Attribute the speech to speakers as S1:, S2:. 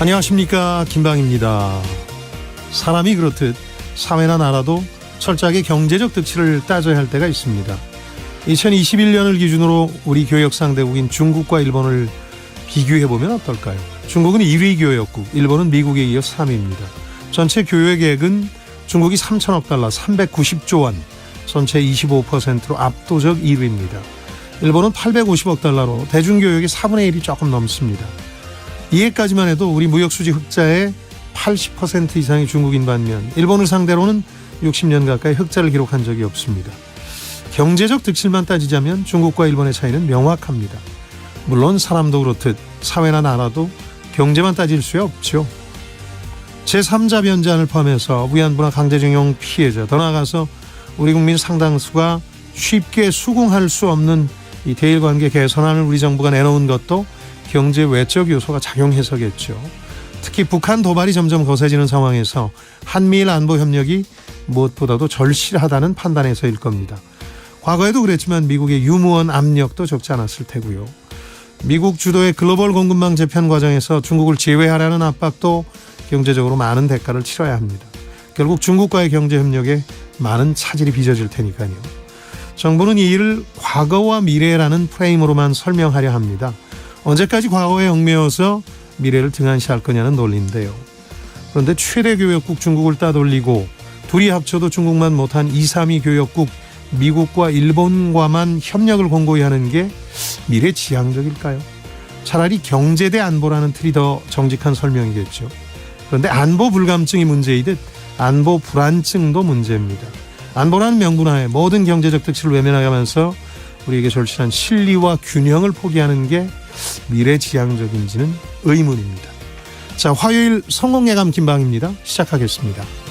S1: 안녕하십니까 김방입니다. 사람이 그렇듯 사회나 나라도 철저하게 경제적 득실을 따져야 할 때가 있습니다. 2021년을 기준으로 우리 교역 상대국인 중국과 일본을 비교해 보면 어떨까요? 중국은 1위 교역국, 일본은 미국에 이어 3위입니다. 전체 교역액은 중국이 3천억 달러, 390조 원, 전체 25%로 압도적 1위입니다. 일본은 850억 달러로 대중교역의 4분의 1이 조금 넘습니다. 이해까지만 해도 우리 무역 수지 흑자의 80% 이상이 중국인 반면 일본을 상대로는 60년 가까이 흑자를 기록한 적이 없습니다. 경제적 득실만 따지자면 중국과 일본의 차이는 명확합니다. 물론 사람도 그렇듯 사회나 나라도 경제만 따질 수 없죠. 제3자 변제안을 포함해서 위안부나 강제징용 피해자 더 나아가서 우리 국민 상당수가 쉽게 수긍할 수 없는 이 대일 관계 개선안을 우리 정부가 내놓은 것도 경제 외적 요소가 작용해서겠죠. 특히 북한 도발이 점점 거세지는 상황에서 한미일 안보 협력이 무엇보다도 절실하다는 판단에서일 겁니다. 과거에도 그랬지만 미국의 유무원 압력도 적지 않았을 테고요. 미국 주도의 글로벌 공급망 재편 과정에서 중국을 제외하라는 압박도 경제적으로 많은 대가를 치러야 합니다. 결국 중국과의 경제 협력에 많은 차질이 빚어질 테니까요. 정부는 이 일을 과거와 미래라는 프레임으로만 설명하려 합니다. 언제까지 과거에 얽매여서 미래를 등한시할 거냐는 논리인데요. 그런데 최대 교역국 중국을 따돌리고 둘이 합쳐도 중국만 못한 2, 3위 교역국 미국과 일본과만 협력을 공고히 하는 게 미래 지향적일까요? 차라리 경제 대 안보라는 틀이 더 정직한 설명이겠죠. 그런데 안보 불감증이 문제이듯 안보 불안증도 문제입니다. 안보라는 명분하에 모든 경제적 득실을 외면하면서 우리에게 절실한 실리와 균형을 포기하는 게 미래지향적인지는 의문입니다. 자, 화요일 성공예감 김방입니다. 시작하겠습니다.